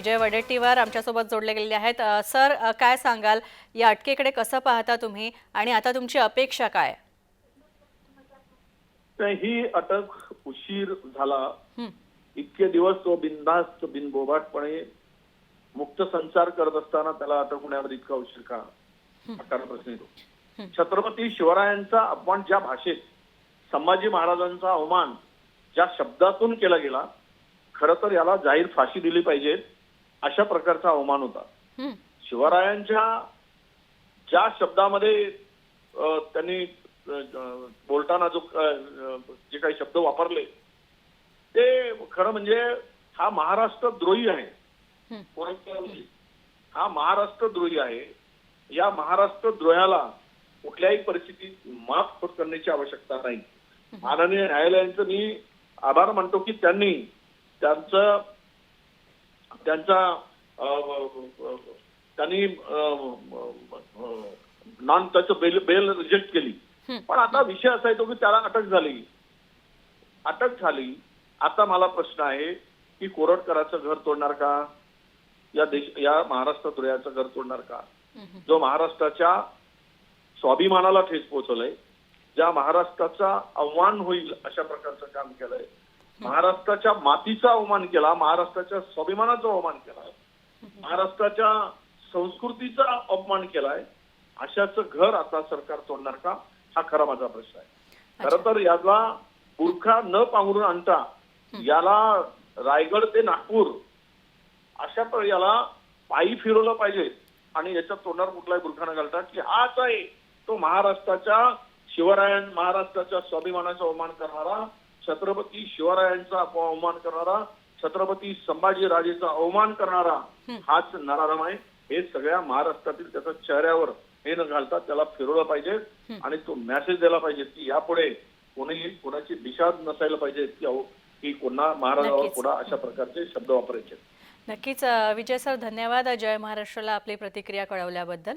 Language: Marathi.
विजय वडेट्टीवार आमच्यासोबत जोडले गेलेले आहेत. सर काय सांगाल? या अटकेकडे कसं पाहता तुम्ही? आणि आता तुमची अपेक्षा काय? ही अटक उशीर झाला. इतके दिवस तो बिनधास्त बिनबोभाटपणे मुक्त संचार करत असताना त्याला अटक होण्यावर इतका उशीर का? खरा प्रश्न येतो. छत्रपती शिवरायांचा अपमान ज्या भाषेत संभाजी महाराजांचा अवमान ज्या शब्दातून केला गेला खरं तर याला जाहीर फाशी दिली पाहिजे. अशा प्रकारचा अवमान होता. शिवरायांच्या ज्या शब्दामध्ये त्यांनी बोलताना जो जे काही शब्द वापरले ते खरं म्हणजे हा महाराष्ट्र द्रोही आहे. हं. हा महाराष्ट्र द्रोही आहे. या महाराष्ट्र द्रोहाला कुठल्याही परिस्थितीत माफ करण्याची आवश्यकता नाही. माननीय न्यायालयांचं मी आभार मानतो की त्यांनी त्यांचं त्यांचा त्यांनी नॉन त्याचं बेल बेल रिजेक्ट केली. पण आता विषय असा येतो की त्याला अटक झाली. अटक झाली. आता मला प्रश्न आहे की कोरटकराचं घर तोडणार का? या देश या महाराष्ट्र दुर्याचं घर तोडणार का? जो महाराष्ट्राच्या स्वाभिमानाला ठेच पोहोचवलंय ज्या महाराष्ट्राचा अवमान होईल अशा प्रकारचं काम केलंय महाराष्ट्राच्या मातीचा अवमान केला महाराष्ट्राच्या स्वाभिमानाचा अवमान केला महाराष्ट्राच्या संस्कृतीचा अपमान केलाय अशाच घर आता सरकार तोडणार का? हा खरा माझा प्रश्न आहे. खर तर याला बुरखा न पांघरून आणता याला रायगड ते नागपूर अशा प्र- याला पायी फिरवलं पाहिजे आणि याच्यात तोंडावर कुठलाही बुरखा न घालता की हाच आहे तो महाराष्ट्राच्या शिवरायां महाराष्ट्राच्या स्वाभिमानाचा अवमान करणारा छत्रपती शिवरायांचा अवमान करणारा छत्रपती संभाजी राजेचा अवमान करणारा हाच नराधम आहे. हे सगळ्या महाराष्ट्रातील त्याच्या चेहऱ्यावर हे न घालता त्याला फिरवलं पाहिजे आणि तो मेसेज दिला पाहिजे की यापुढे कोणीही कोणाची दिशा नसायला पाहिजे की अहो की कोणा महाराजावर. पुढा अशा प्रकारचे शब्द वापरायचे. नक्कीच विजय सर धन्यवाद. जय महाराष्ट्राला आपली प्रतिक्रिया कळवल्याबद्दल.